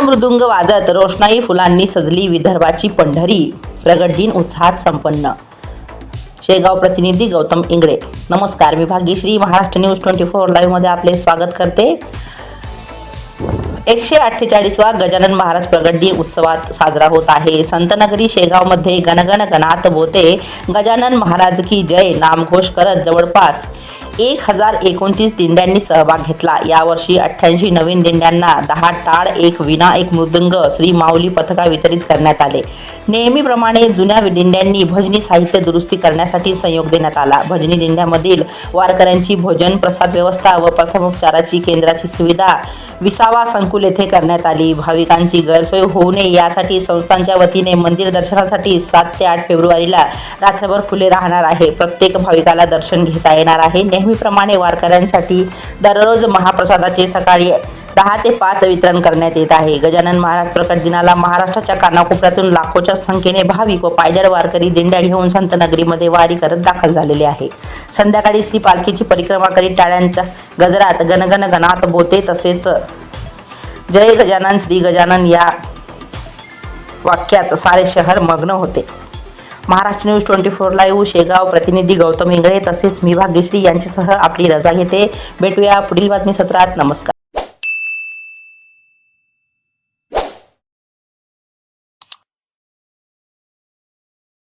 मृदुंग वाजत रोषणाई फुलांनी सजली विदर्भाची पंढरी. प्रगट दिन उत्साहात संपन्न. शेगाव प्रतिनिधी गौतम इंगळे. नमस्कार मी Bhagyashree Maharashtra news twenty four लाईव्हमध्ये आपले स्वागत करते. एकशे अठ्ठेचाळीसवा गजानन महाराज प्रगट दिन उत्सवात साजरा होत आहे. संतनगरी शेगावमध्ये गणगण गणात बोते. गजानन महाराज की जय नामघोष करत जवळपास एक हजार एकोणतीस दिंड्यांनी सहभाग घेतला. यावर्षी अठ्ठ्याऐंशी नवीन दिंड्यांना दहा टाळ एक विना एक मृदंग श्री माऊली पथका वितरित करण्यात आले. नेहमीप्रमाणे जुन्या दिंड्यांनी भजनी साहित्य दुरुस्ती करण्यासाठी संयोग देण्यात आला. भजनी दिंड्यामधील वारकऱ्यांची भोजन प्रसाद व्यवस्था व प्रथमोपचाराची केंद्राची सुविधा विसावा संकुल येथे करण्यात आली. भाविकांची गैरसोय होऊ नये यासाठी संस्थांच्या वतीने मंदिर दर्शनासाठी सात ते आठ फेब्रुवारीला रात्रभर खुले राहणार आहे. प्रत्येक भाविकाला दर्शन घेता येणार आहे. नेहमीप्रमाणे वारकऱ्यांसाठी दररोज महाप्रसादाचे सकाळी दहा ते पाच वितरण करण्यात येत आहे. गजानन महाराज प्रकट दिनाला महाराष्ट्राच्या कानाकोपऱ्यातून लाखोच्या संख्येने भाविक व पायदळ वारकरी दिंड्या घेऊन संतनगरीमध्ये वारी करत दाखल झालेले आहे. संध्याकाळी श्री पालखीची परिक्रमा करीत टाळ्यांच्या गजरात गणगण गणात बोते तसेच जय गजानन श्री गजानन या वाक्यात सारे शहर मग्न होते. Maharashtra news twenty four live Shegaon प्रतिनिधी गौतम इंगळे तसेच मी भाग्यश्री यांच्यासह आपली रजा घेते. भेटूया पुढील बातमी सत्रात नमस्कार.